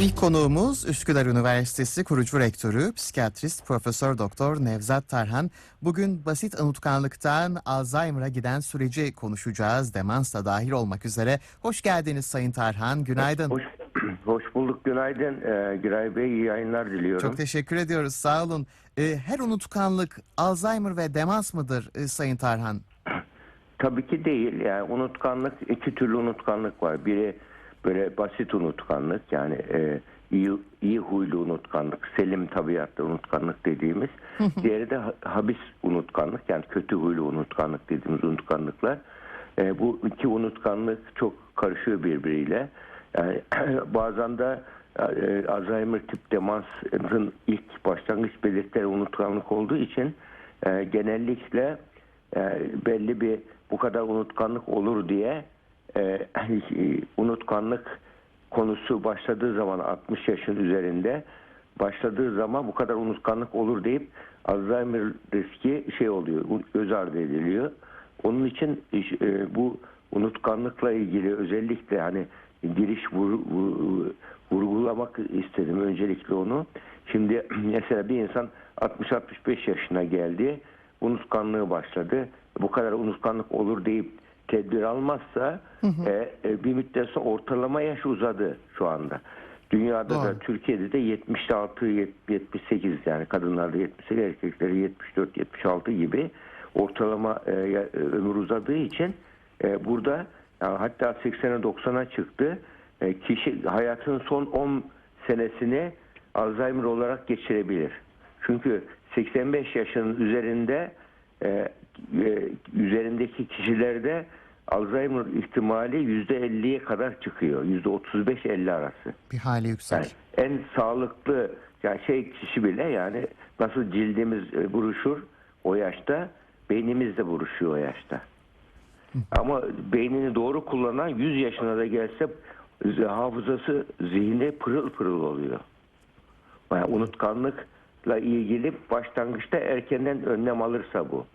İlk konuğumuz Üsküdar Üniversitesi kurucu rektörü, psikiyatrist Profesör Doktor Nevzat Tarhan. Bugün basit unutkanlıktan Alzheimer'a giden süreci konuşacağız. Demans da dahil olmak üzere. Hoş geldiniz Sayın Tarhan. Günaydın. Hoş, hoş bulduk. Günaydın. Ee, Giray Bey iyi yayınlar diliyorum. Çok teşekkür ediyoruz. Sağ olun. Ee, her unutkanlık Alzheimer ve demans mıdır e, Sayın Tarhan? Tabii ki değil. Yani unutkanlık iki türlü unutkanlık var. Biri böyle basit unutkanlık yani e, iyi, iyi huylu unutkanlık, selim tabiatlı unutkanlık dediğimiz. Diğeri de ha- habis unutkanlık yani kötü huylu unutkanlık dediğimiz unutkanlıklar. E, bu iki unutkanlık çok karışıyor birbiriyle. Yani bazen de e, Alzheimer tip demansın ilk başlangıç belirtileri unutkanlık olduğu için e, genellikle e, belli bir bu kadar unutkanlık olur diye e, unutkanlık konusu başladığı zaman 60 yaşın üzerinde başladığı zaman bu kadar unutkanlık olur deyip Alzheimer riski şey oluyor göz ardı ediliyor. Onun için e, bu unutkanlıkla ilgili özellikle hani giriş vur, vur- vurgulamak istedim öncelikle onu. Şimdi mesela bir insan 60-65 yaşına geldi unutkanlığı başladı. Bu kadar unutkanlık olur deyip tedbir almazsa e, e, bir müddet sonra ortalama yaş uzadı şu anda. Dünyada da Doğru. Türkiye'de de 76 78 yani kadınlarda 78 erkekleri 74 76 gibi ortalama e, e, ömür uzadığı için e, burada yani hatta 80'e 90'a çıktı. E, kişi hayatının son 10 senesini Alzheimer olarak geçirebilir. Çünkü 85 yaşın üzerinde e, e, üzerindeki kişilerde Alzheimer ihtimali %50'ye kadar çıkıyor. %35-50 arası. Bir hali yüksek. Yani en sağlıklı yani şey kişi bile yani nasıl cildimiz e, buruşur o yaşta beynimiz de buruşuyor o yaşta. Ama beynini doğru kullanan 100 yaşına da gelse hafızası zihni pırıl pırıl oluyor. Yani unutkanlıkla ilgili başlangıçta erkenden önlem alırsa bu.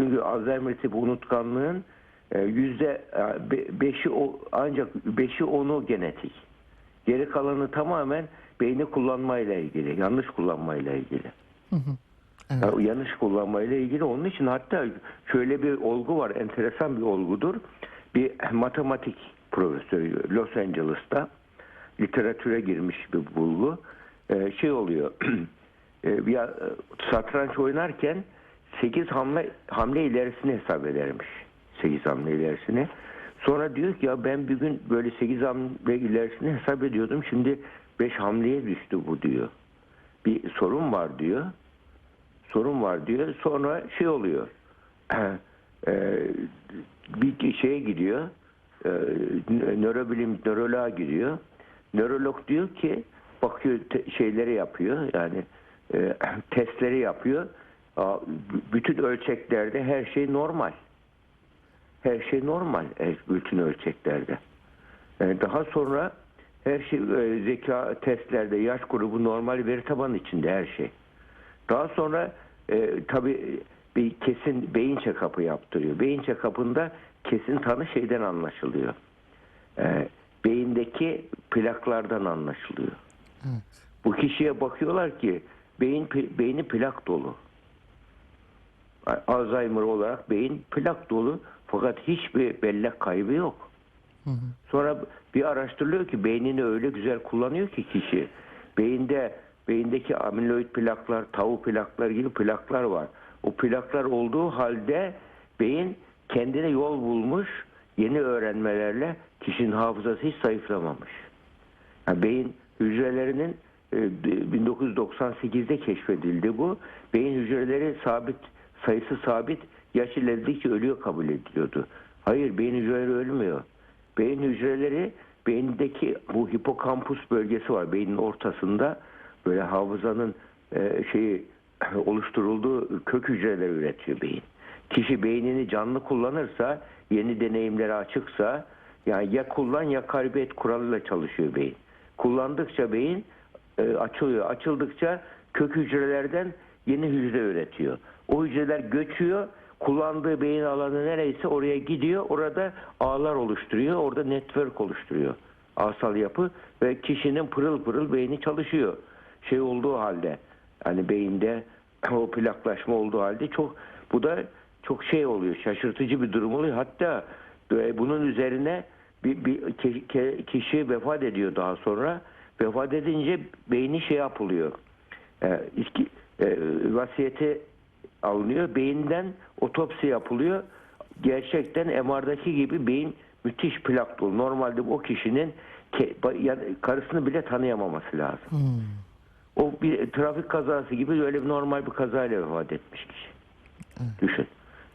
Çünkü Alzheimer tipi unutkanlığın e, yüzde e, be- beşi ancak beşi onu genetik. Geri kalanı tamamen beyni kullanmayla ilgili, yanlış kullanmayla ilgili. Evet. Ya, yanlış kullanmayla ilgili onun için hatta şöyle bir olgu var, enteresan bir olgudur. Bir matematik profesörü Los Angeles'ta literatüre girmiş bir bulgu. Ee, şey oluyor, e, bir e, satranç oynarken 8 hamle hamle ilerisini hesap edermiş. 8 hamle ilerisini. Sonra diyor ki ya ben bir gün böyle 8 hamle ilerisini hesap ediyordum. Şimdi 5 hamleye düştü bu diyor. Bir sorun var diyor sorun var diyor. Sonra şey oluyor. Bir şeye gidiyor. E, nörobilim nöroloğa gidiyor. Nörolog diyor ki bakıyor şeyleri yapıyor. Yani testleri yapıyor. Bütün ölçeklerde her şey normal. Her şey normal e, bütün ölçeklerde. E, daha sonra her şey e, zeka testlerde yaş grubu normal veri tabanı içinde her şey. Daha sonra e, tabii bir kesin beyin check-up'ı yaptırıyor. Beyin check-up'ında kesin tanı şeyden anlaşılıyor. E, beyindeki plaklardan anlaşılıyor. Evet. Bu kişiye bakıyorlar ki beyin beyni plak dolu. Alzheimer olarak beyin plak dolu fakat hiçbir bellek kaybı yok. Sonra bir araştırılıyor ki beynini öyle güzel kullanıyor ki kişi. Beyinde beyindeki amiloid plaklar, tau plaklar gibi plaklar var. O plaklar olduğu halde beyin kendine yol bulmuş yeni öğrenmelerle kişinin hafızası hiç zayıflamamış. Yani beyin hücrelerinin e, 1998'de keşfedildi bu. Beyin hücreleri sabit, sayısı sabit, yaş ilerledikçe ölüyor kabul ediliyordu. Hayır, beyin hücreleri ölmüyor. Beyin hücreleri beyindeki bu hipokampus bölgesi var beynin ortasında böyle hafızanın e, şeyi oluşturulduğu kök hücreleri üretiyor beyin. Kişi beynini canlı kullanırsa, yeni deneyimlere açıksa yani ya kullan ya kaybet kuralıyla çalışıyor beyin. Kullandıkça beyin e, açılıyor. Açıldıkça kök hücrelerden yeni hücre üretiyor. O hücreler göçüyor. Kullandığı beyin alanı nereyse oraya gidiyor. Orada ağlar oluşturuyor. Orada network oluşturuyor. Asal yapı ve kişinin pırıl pırıl beyni çalışıyor. Şey olduğu halde yani beyinde o plaklaşma olduğu halde çok bu da çok şey oluyor. Şaşırtıcı bir durum oluyor. Hatta e, bunun üzerine bir, bir kişi vefat ediyor daha sonra. Vefat edince beyni şey yapılıyor. E, iki, e, vasiyeti alınıyor. Beyinden otopsi yapılıyor. Gerçekten MR'daki gibi beyin müthiş plak dolu. Normalde o kişinin yani karısını bile tanıyamaması lazım. O bir trafik kazası gibi öyle bir normal bir kazayla vefat etmiş kişi. Düşün.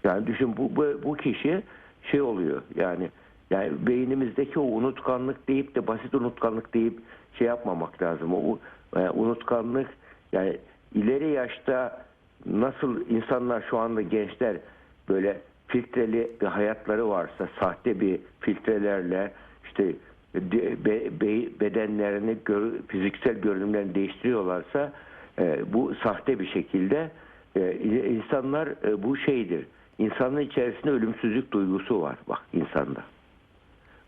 Yani düşün bu, bu bu kişi şey oluyor yani yani beynimizdeki o unutkanlık deyip de basit unutkanlık deyip şey yapmamak lazım. O e, unutkanlık yani ileri yaşta nasıl insanlar şu anda gençler böyle filtreli bir hayatları varsa sahte bir filtrelerle işte be- be- bedenlerini gör- fiziksel görünümlerini değiştiriyorlarsa e, bu sahte bir şekilde e, insanlar e, bu şeydir. İnsanın içerisinde ölümsüzlük duygusu var bak insanda.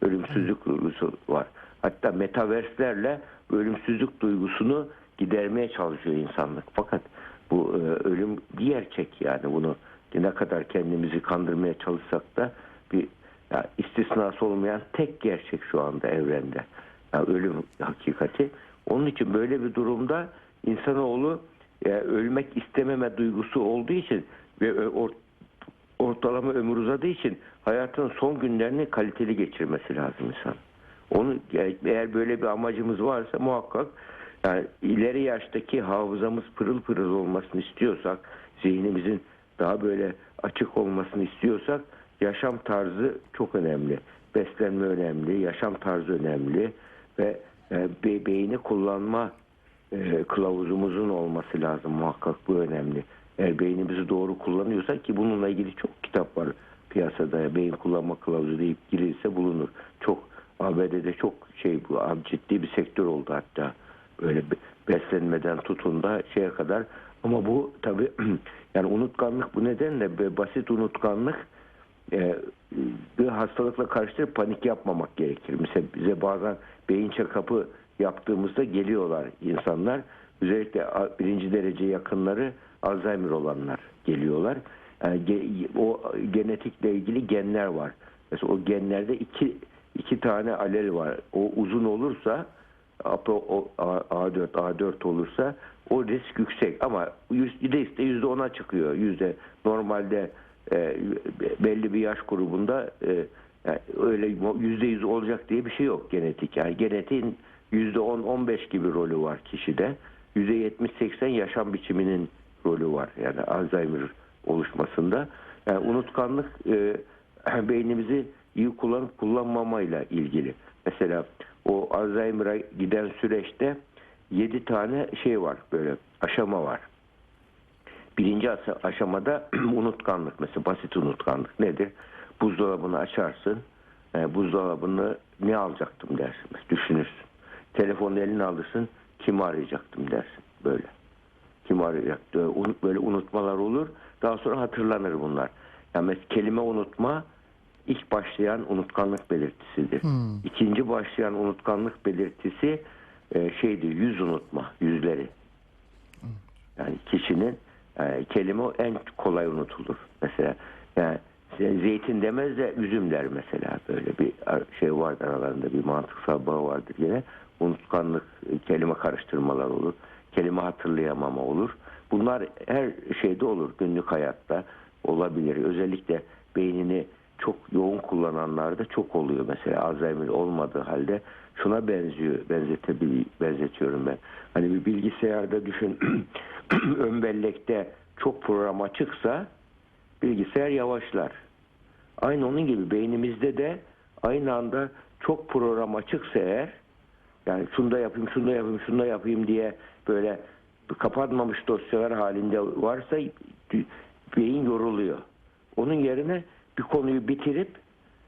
Ölümsüzlük duygusu var. Hatta metaverslerle ölümsüzlük duygusunu gidermeye çalışıyor insanlık. Fakat bu e, ölüm gerçek yani bunu ne kadar kendimizi kandırmaya çalışsak da bir ya istisnası olmayan tek gerçek şu anda evrende. Yani ölüm hakikati. Onun için böyle bir durumda insanoğlu e, ölmek istememe duygusu olduğu için ve ö- or- ortalama ömür uzadığı için hayatın son günlerini kaliteli geçirmesi lazım insan. Onu yani eğer böyle bir amacımız varsa muhakkak yani ileri yaştaki hafızamız pırıl pırıl olmasını istiyorsak, zihnimizin daha böyle açık olmasını istiyorsak yaşam tarzı çok önemli. Beslenme önemli, yaşam tarzı önemli ve e, be- beyni kullanma e, kılavuzumuzun olması lazım muhakkak bu önemli. Eğer beynimizi doğru kullanıyorsak ki bununla ilgili çok kitap var piyasada beyin kullanma kılavuzu deyip girilse bulunur. Çok ABD'de çok şey bu ciddi bir sektör oldu hatta böyle be- beslenmeden tutun da şeye kadar ama bu tabi yani unutkanlık bu nedenle basit unutkanlık e, bir hastalıkla karıştırıp panik yapmamak gerekir. Mesela bize bazen beyin check-up'ı yaptığımızda geliyorlar insanlar. Özellikle birinci derece yakınları Alzheimer olanlar geliyorlar. Yani ge- o genetikle ilgili genler var. Mesela o genlerde iki iki tane alel var. O uzun olursa APO o- A- A4 A4 olursa o risk yüksek ama yüzde ise yüzde ona çıkıyor. Yüzde normalde e, belli bir yaş grubunda e, yani öyle yüzde yüz olacak diye bir şey yok genetik. Yani genetiğin yüzde on 15 gibi rolü var kişide. Yüzde 70-80 yaşam biçiminin rolü var. Yani Alzheimer oluşmasında. Yani unutkanlık e, beynimizi iyi kullanıp kullanmamayla ilgili. Mesela o Alzheimer'a giden süreçte 7 tane şey var böyle aşama var. Birinci aşamada unutkanlık mesela basit unutkanlık nedir? Buzdolabını açarsın. E, buzdolabını ne alacaktım dersin. Düşünürsün. Telefonu eline alırsın. Kimi arayacaktım dersin. Böyle. Kim arayacaktı? Un- Böyle unutmalar olur. Daha sonra hatırlanır bunlar. Yani mesela kelime unutma ilk başlayan unutkanlık belirtisidir. İkinci başlayan unutkanlık belirtisi e, şeydir yüz unutma, yüzleri. Yani kişinin e, kelime en kolay unutulur. Mesela yani zeytin demez de üzüm der mesela böyle bir şey vardır aralarında bir mantıksal bağ vardır yine. Unutkanlık, e, kelime karıştırmalar olur. Kelime hatırlayamama olur. Bunlar her şeyde olur. Günlük hayatta olabilir. Özellikle beynini çok yoğun kullananlarda çok oluyor mesela Alzheimer olmadığı halde şuna benziyor benzetebil benzetiyorum ben. Hani bir bilgisayarda düşün ön bellekte çok program açıksa bilgisayar yavaşlar. Aynı onun gibi beynimizde de aynı anda çok program açıksa eğer yani şunu da yapayım, şunu da yapayım, şunu da yapayım diye böyle kapanmamış dosyalar halinde varsa beyin yoruluyor. Onun yerine bir konuyu bitirip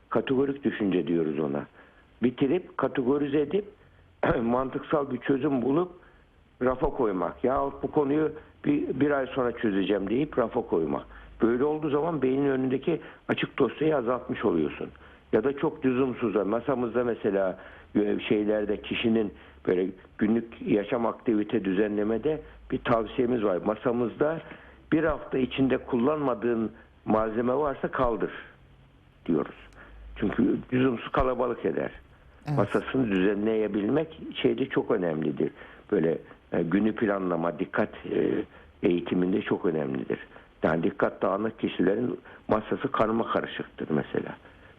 kategorik düşünce diyoruz ona. Bitirip kategorize edip mantıksal bir çözüm bulup rafa koymak. Ya bu konuyu bir, bir ay sonra çözeceğim deyip rafa koymak. Böyle olduğu zaman beynin önündeki açık dosyayı azaltmış oluyorsun. Ya da çok lüzumsuz. Masamızda mesela e, şeylerde kişinin böyle günlük yaşam aktivite düzenlemede bir tavsiyemiz var. Masamızda bir hafta içinde kullanmadığın malzeme varsa kaldır diyoruz. Çünkü lüzumsuz kalabalık eder. Evet. Masasını düzenleyebilmek şeyde çok önemlidir. Böyle e, günü planlama, dikkat e, eğitiminde çok önemlidir. Yani dikkat dağınık kişilerin masası karma karışıktır mesela.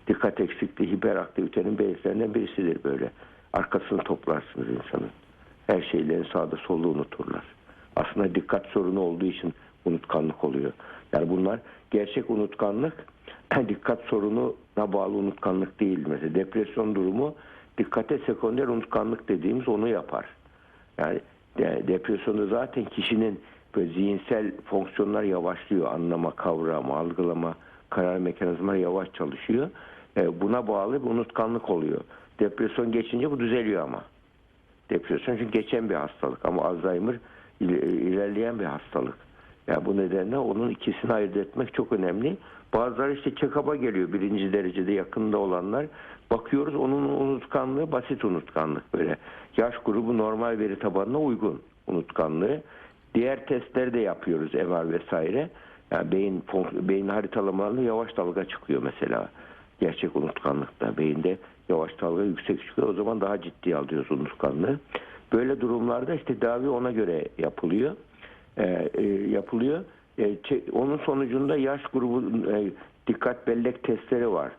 Dikkat eksikliği hiperaktivitenin belirtilerinden birisidir böyle. Arkasını toplarsınız insanın. Her şeylerin sağda solda unuturlar. Aslında dikkat sorunu olduğu için unutkanlık oluyor. Yani bunlar gerçek unutkanlık dikkat sorununa bağlı unutkanlık değil. Mesela depresyon durumu dikkate sekonder unutkanlık dediğimiz onu yapar. Yani de- depresyonda zaten kişinin böyle zihinsel fonksiyonlar yavaşlıyor. Anlama, kavrama, algılama, karar mekanizmaları yavaş çalışıyor. E, buna bağlı bir unutkanlık oluyor. Depresyon geçince bu düzeliyor ama. Depresyon çünkü geçen bir hastalık ama Alzheimer il- ilerleyen bir hastalık. Yani bu nedenle onun ikisini ayırt etmek çok önemli. Bazıları işte check-up'a geliyor birinci derecede yakında olanlar. Bakıyoruz onun unutkanlığı basit unutkanlık böyle. Yaş grubu normal veri tabanına uygun unutkanlığı. Diğer testleri de yapıyoruz MR vesaire. Yani beyin beyin haritalamalarında yavaş dalga çıkıyor mesela. Gerçek unutkanlıkta beyinde yavaş dalga yüksek çıkıyor. O zaman daha ciddiye alıyoruz unutkanlığı. Böyle durumlarda işte tedavi ona göre yapılıyor. Ee, e, yapılıyor. E, onun sonucunda yaş grubu e, dikkat bellek testleri var.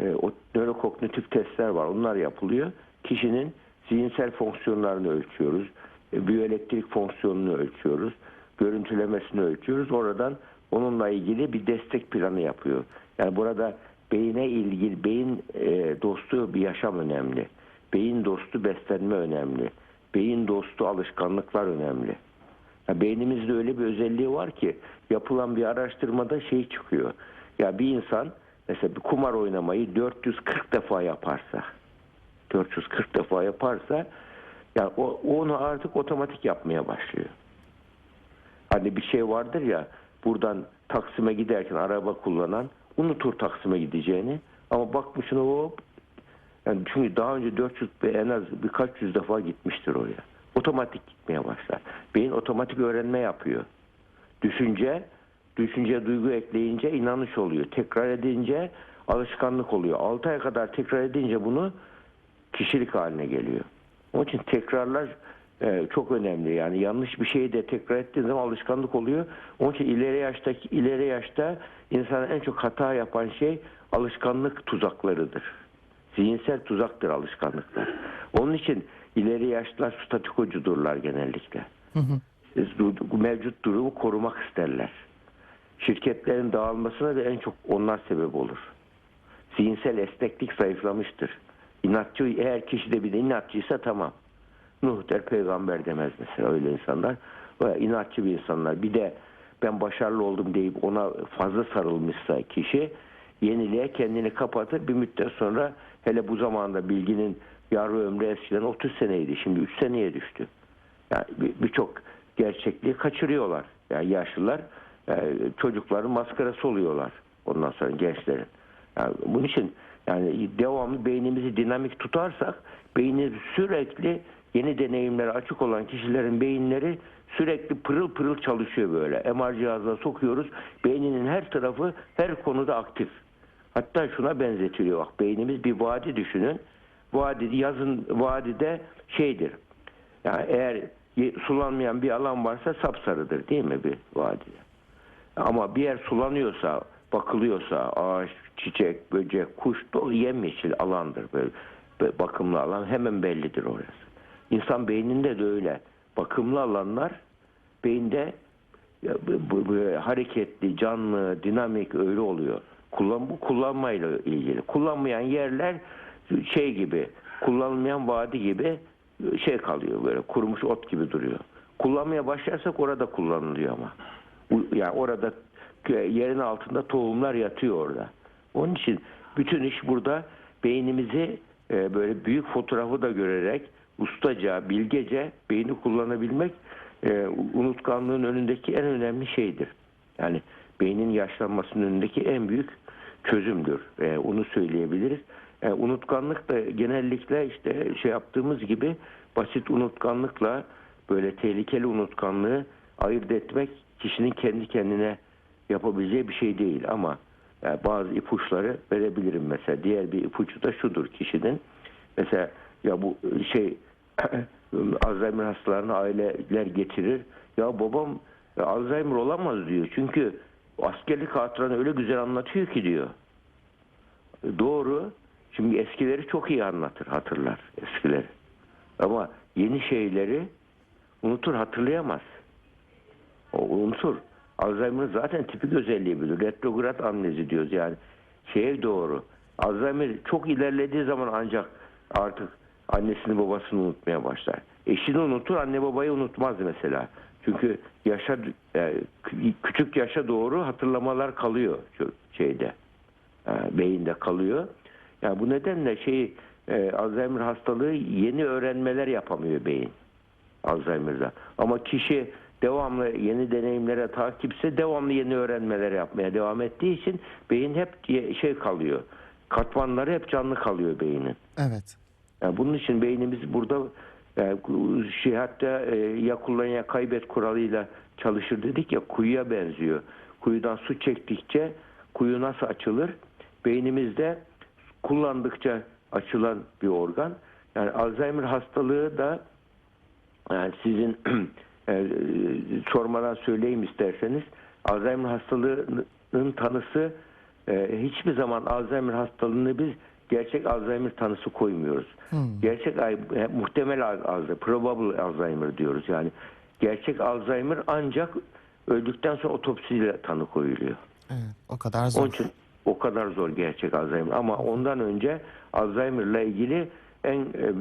E, o nörokognitif testler var. Onlar yapılıyor. Kişinin zihinsel fonksiyonlarını ölçüyoruz. E, biyoelektrik fonksiyonunu ölçüyoruz. Görüntülemesini ölçüyoruz. Oradan onunla ilgili bir destek planı yapıyor. Yani burada beyine ilgili beyin e, dostu bir yaşam önemli. Beyin dostu beslenme önemli. Beyin dostu alışkanlıklar önemli. Ya beynimizde öyle bir özelliği var ki yapılan bir araştırmada şey çıkıyor. Ya bir insan mesela bir kumar oynamayı 440 defa yaparsa 440 defa yaparsa yani o, onu artık otomatik yapmaya başlıyor. Hani bir şey vardır ya buradan Taksim'e giderken araba kullanan unutur Taksim'e gideceğini ama bakmışsın hop yani çünkü daha önce 400 ve en az birkaç yüz defa gitmiştir oraya. Otomatik gitmeye başlar. Beyin otomatik öğrenme yapıyor. Düşünce, düşünce duygu ekleyince inanış oluyor. Tekrar edince alışkanlık oluyor. 6 ay kadar tekrar edince bunu kişilik haline geliyor. Onun için tekrarlar e, çok önemli. Yani yanlış bir şeyi de tekrar ettiğin zaman alışkanlık oluyor. Onun için ileri yaştaki ileri yaşta insanın en çok hata yapan şey alışkanlık tuzaklarıdır. Zihinsel tuzaktır alışkanlıklar. Onun için ileri yaşlılar statükocudurlar genellikle. Siz du- mevcut durumu korumak isterler. Şirketlerin dağılmasına da en çok onlar sebep olur. Zihinsel esneklik zayıflamıştır. İnatçı eğer kişi de bir de inatçıysa tamam. Nuh der peygamber demez mesela öyle insanlar. Böyle inatçı bir insanlar. Bir de ben başarılı oldum deyip ona fazla sarılmışsa kişi yeniliğe kendini kapatır. Bir müddet sonra hele bu zamanda bilginin yarı ömrü eskiden 30 seneydi. Şimdi 3 seneye düştü. Yani bir- birçok gerçekliği kaçırıyorlar. Yani yaşlılar e, çocukların maskarası oluyorlar. Ondan sonra gençlerin. Yani bunun için yani devamlı beynimizi dinamik tutarsak beyni sürekli yeni deneyimlere açık olan kişilerin beyinleri sürekli pırıl pırıl çalışıyor böyle. MR cihazına sokuyoruz. Beyninin her tarafı her konuda aktif. Hatta şuna benzetiliyor bak beynimiz bir vadi düşünün. Vadi yazın vadide şeydir. Yani eğer sulanmayan bir alan varsa sapsarıdır değil mi bir vadide? Ama bir yer sulanıyorsa, bakılıyorsa ağaç, çiçek, böcek, kuş dolu yemyeşil alandır böyle, böyle bakımlı alan hemen bellidir orası. İnsan beyninde de öyle. Bakımlı alanlar beyinde bu hareketli, canlı, dinamik öyle oluyor. Kullan, bu kullanmayla ilgili. Kullanmayan yerler şey gibi, kullanılmayan vadi gibi şey kalıyor böyle kurumuş ot gibi duruyor. Kullanmaya başlarsak orada kullanılıyor ama. Yani orada yerin altında tohumlar yatıyor orada. Onun için bütün iş burada beynimizi e, böyle büyük fotoğrafı da görerek ustaca, bilgece beyni kullanabilmek e, unutkanlığın önündeki en önemli şeydir. Yani beynin yaşlanmasının önündeki en büyük çözümdür. E, onu söyleyebiliriz. E, unutkanlık da genellikle işte şey yaptığımız gibi basit unutkanlıkla böyle tehlikeli unutkanlığı ayırt etmek kişinin kendi kendine yapabileceği bir şey değil ama yani bazı ipuçları verebilirim mesela. Diğer bir ipucu da şudur kişinin. Mesela ya bu şey Alzheimer hastalarını aileler getirir. Ya babam ya Alzheimer olamaz diyor. Çünkü askerlik hatıranı öyle güzel anlatıyor ki diyor. Doğru. Şimdi eskileri çok iyi anlatır, hatırlar eskileri. Ama yeni şeyleri unutur, hatırlayamaz. O unutur. Alzheimer'ın zaten tipik özelliği budur. Retrograd amnezi diyoruz yani. Şeye doğru. Alzheimer çok ilerlediği zaman ancak artık annesini babasını unutmaya başlar. Eşini unutur, anne babayı unutmaz mesela. Çünkü yaşa e, küçük yaşa doğru hatırlamalar kalıyor şeyde. E, beyinde kalıyor. Yani bu nedenle şey e, Alzheimer hastalığı yeni öğrenmeler yapamıyor beyin. Alzheimer'da. Ama kişi devamlı yeni deneyimlere takipse devamlı yeni öğrenmeler yapmaya devam ettiği için beyin hep şey kalıyor. Katmanları hep canlı kalıyor beynin. Evet. Yani bunun için beynimiz burada yani şey hatta e, ya kullan ya kaybet kuralıyla çalışır dedik ya kuyuya benziyor. Kuyudan su çektikçe kuyu nasıl açılır? Beynimizde kullandıkça açılan bir organ. Yani Alzheimer hastalığı da yani sizin e, sormadan söyleyeyim isterseniz Alzheimer hastalığının tanısı e, hiçbir zaman Alzheimer hastalığını biz gerçek Alzheimer tanısı koymuyoruz. Gerçek ay- e, muhtemel Al- Alzheimer, probable Alzheimer diyoruz. Yani gerçek Alzheimer ancak öldükten sonra otopsiyle tanı koyuluyor. Evet. O kadar zor. Onun için o kadar zor gerçek Alzheimer. Ama ondan önce Alzheimer'la ilgili en e, e,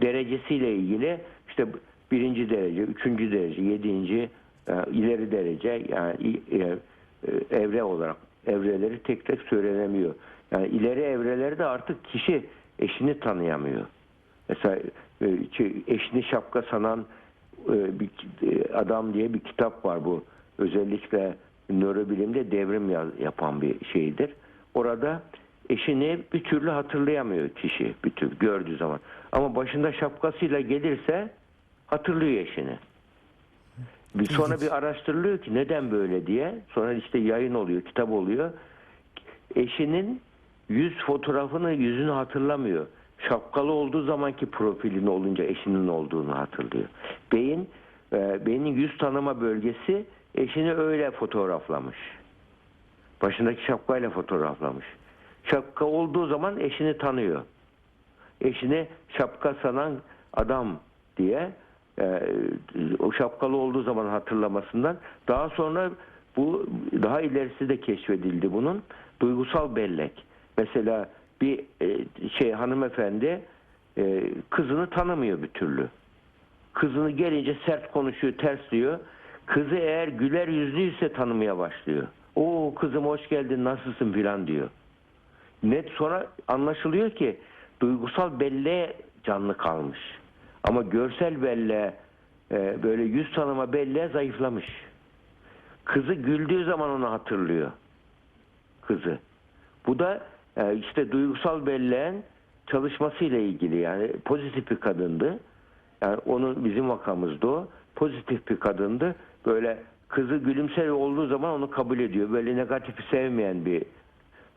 derecesiyle ilgili işte birinci derece, üçüncü derece, yedinci e, ileri derece yani e, e, evre olarak evreleri tek tek söylenemiyor. Yani ileri evrelerde artık kişi eşini tanıyamıyor. Mesela e, eşini şapka sanan bir adam diye bir kitap var bu. Özellikle nörobilimde devrim yapan bir şeydir. Orada eşini bir türlü hatırlayamıyor kişi bir tür gördüğü zaman. Ama başında şapkasıyla gelirse hatırlıyor eşini. Bir sonra bir araştırılıyor ki neden böyle diye. Sonra işte yayın oluyor, kitap oluyor. Eşinin yüz fotoğrafını, yüzünü hatırlamıyor. Şapkalı olduğu zamanki profilini olunca eşinin olduğunu hatırlıyor. Beyin, e, beynin yüz tanıma bölgesi eşini öyle fotoğraflamış. Başındaki şapkayla fotoğraflamış. Şapka olduğu zaman eşini tanıyor. Eşini şapka sanan adam diye e, o şapkalı olduğu zaman hatırlamasından daha sonra bu daha ilerisi de keşfedildi bunun duygusal bellek. Mesela bir e, şey hanımefendi e, kızını tanımıyor bir türlü. Kızını gelince sert konuşuyor, ters diyor. Kızı eğer güler yüzlüyse tanımaya başlıyor. O kızım hoş geldin nasılsın filan diyor. Net sonra anlaşılıyor ki duygusal belleğe canlı kalmış. Ama görsel belleğe e, böyle yüz tanıma belleğe zayıflamış. Kızı güldüğü zaman onu hatırlıyor. Kızı. Bu da e, işte duygusal belleğin çalışmasıyla ilgili yani pozitif bir kadındı. Yani onun bizim vakamızda o. Pozitif bir kadındı. Böyle kızı gülümser olduğu zaman onu kabul ediyor. Böyle negatifi sevmeyen bir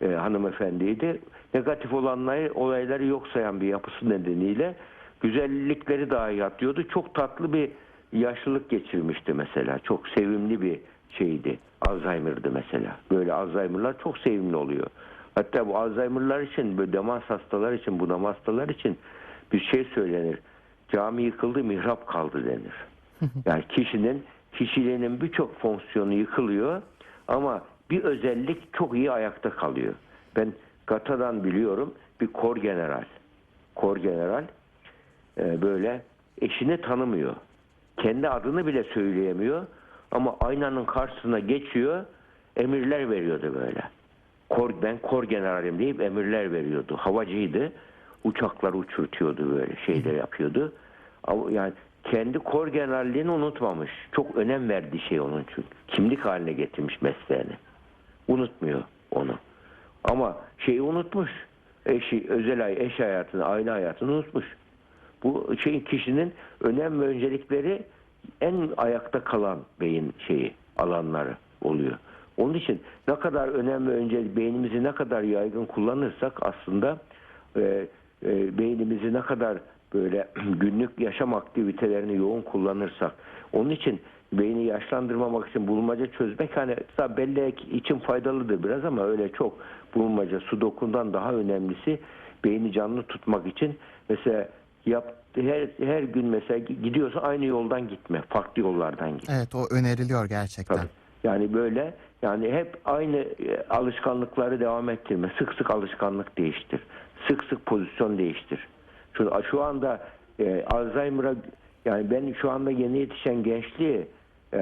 e, hanımefendiydi. Negatif olanları, olayları yok sayan bir yapısı nedeniyle güzellikleri dahi atlıyordu. Çok tatlı bir yaşlılık geçirmişti mesela. Çok sevimli bir şeydi. Alzheimer'dı mesela. Böyle Alzheimer'lar çok sevimli oluyor. Hatta bu Alzheimer'lar için, böyle demans hastalar için, bunama hastalar için bir şey söylenir. Cami yıkıldı, mihrap kaldı denir. Yani kişinin, kişiliğinin birçok fonksiyonu yıkılıyor ama bir özellik çok iyi ayakta kalıyor. Ben Gata'dan biliyorum bir kor general. Kor general e, böyle eşini tanımıyor. Kendi adını bile söyleyemiyor ama aynanın karşısına geçiyor emirler veriyordu böyle. Kor, ben kor generalim deyip emirler veriyordu. Havacıydı. Uçaklar uçurtuyordu böyle şeyler yapıyordu. Yani kendi kor generalliğini unutmamış. Çok önem verdiği şey onun çünkü. Kimlik haline getirmiş mesleğini. Unutmuyor onu. Ama şeyi unutmuş. eşi, özel ay, eş hayatını, aile hayatını unutmuş. Bu şey kişinin önem ve öncelikleri en ayakta kalan beyin şeyi alanları oluyor. Onun için ne kadar önem ve öncelik beynimizi ne kadar yaygın kullanırsak aslında e, e, beynimizi ne kadar böyle günlük yaşam aktivitelerini yoğun kullanırsak onun için beyni yaşlandırmamak için bulmaca çözmek hani bellek için faydalıdır biraz ama öyle çok bulmaca sudokundan daha önemlisi beyni canlı tutmak için mesela yap her her gün mesela gidiyorsa aynı yoldan gitme farklı yollardan git. Evet o öneriliyor gerçekten. Tabii. Yani böyle yani hep aynı e, alışkanlıkları devam ettirme. Sık sık alışkanlık değiştir. Sık sık pozisyon değiştir. Şu, anda e, Alzheimer'a yani ben şu anda yeni yetişen gençliği e,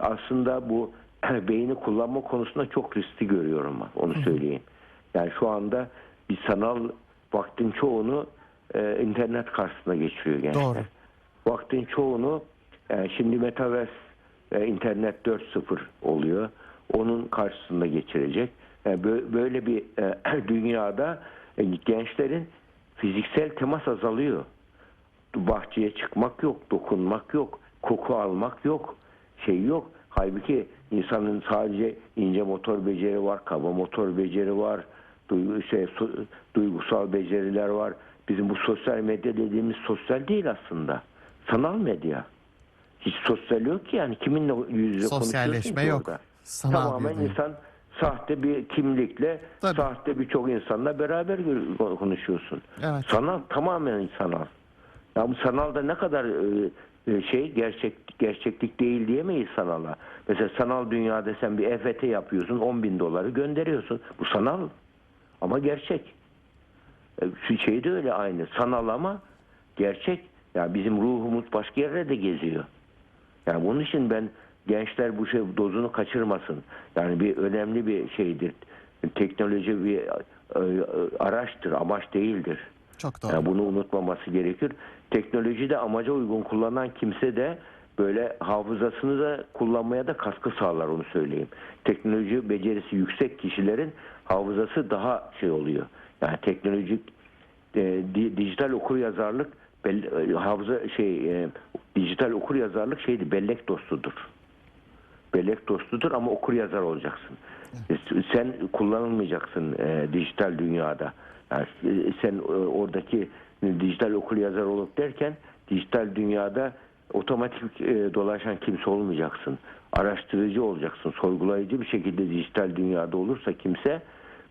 aslında bu beyni kullanma konusunda çok riskli görüyorum ben. Onu söyleyeyim. Yani şu anda bir sanal vaktin çoğunu e, internet karşısında geçiriyor gençler. Doğru. Vaktin çoğunu e, şimdi Metaverse e, internet 4.0 oluyor. Onun karşısında geçirecek. E, bö- böyle bir e, dünyada e, gençlerin fiziksel temas azalıyor. Bahçeye çıkmak yok, dokunmak yok, koku almak yok, şey yok. Halbuki insanın sadece ince motor beceri var, kaba motor beceri var, duygu, şey, duygusal beceriler var. Bizim bu sosyal medya dediğimiz sosyal değil aslında. Sanal medya. Hiç sosyal yok ki yani kiminle yüz yüze Sosyalleşme konuşuyorsun ki yok. orada? Sanal Tamamen insan sahte bir kimlikle Tabii. sahte birçok insanla beraber konuşuyorsun. Evet. Sanal tamamen sanal. Ya bu sanalda ne kadar e, e, şey gerçek gerçeklik değil diyemeyiz sanala. Mesela sanal dünyada sen bir EFT yapıyorsun 10 bin doları gönderiyorsun. Bu sanal ama gerçek. E, Şu şey de öyle aynı. Sanal ama gerçek. Ya bizim ruhumuz başka yerlerde geziyor. Yani bunun için ben gençler bu şey dozunu kaçırmasın. Yani bir önemli bir şeydir. Teknoloji bir e, e, araçtır, amaç değildir. Çok doğru. Yani bunu unutmaması gerekir. Teknoloji de amaca uygun kullanan kimse de böyle hafızasını da kullanmaya da katkı sağlar onu söyleyeyim. Teknoloji becerisi yüksek kişilerin hafızası daha şey oluyor. Yani teknolojik e, di- dijital okur yazarlık e, hafıza şey e, dijital okur yazarlık şeydi bellek dostudur. Bellek dostudur ama okur yazar olacaksın. Sen kullanılmayacaksın e, dijital dünyada. Yani e, sen e, oradaki dijital okur yazar olup derken dijital dünyada otomatik e, dolaşan kimse olmayacaksın. Araştırıcı olacaksın. Sorgulayıcı bir şekilde dijital dünyada olursa kimse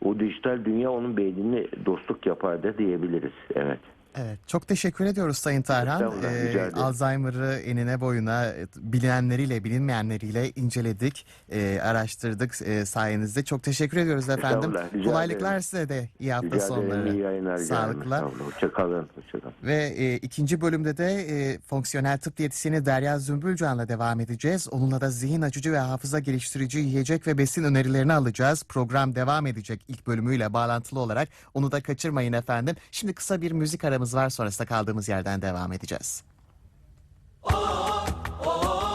o dijital dünya onun beynini dostluk yapar da diyebiliriz. Evet. Evet, çok teşekkür ediyoruz Sayın Tarhan. Ee. Alzheimer'ı enine boyuna e, bilinenleriyle bilinmeyenleriyle inceledik, e, araştırdık e, sayenizde. Çok teşekkür ediyoruz efendim. Kolaylıklar ederim. size de iyi hafta Rica sonları. ederim. İyi yayınlar. Sağlıkla. Hoşçakalın. Hoşçakalın. Ve e, ikinci bölümde de e, fonksiyonel tıp diyetisyeni Derya Zümbülcan'la devam edeceğiz. Onunla da zihin açıcı ve hafıza geliştirici yiyecek ve besin önerilerini alacağız. Program devam edecek ilk bölümüyle bağlantılı olarak. Onu da kaçırmayın efendim. Şimdi kısa bir müzik aramız var. Sonrasında kaldığımız yerden devam edeceğiz. Oh, oh.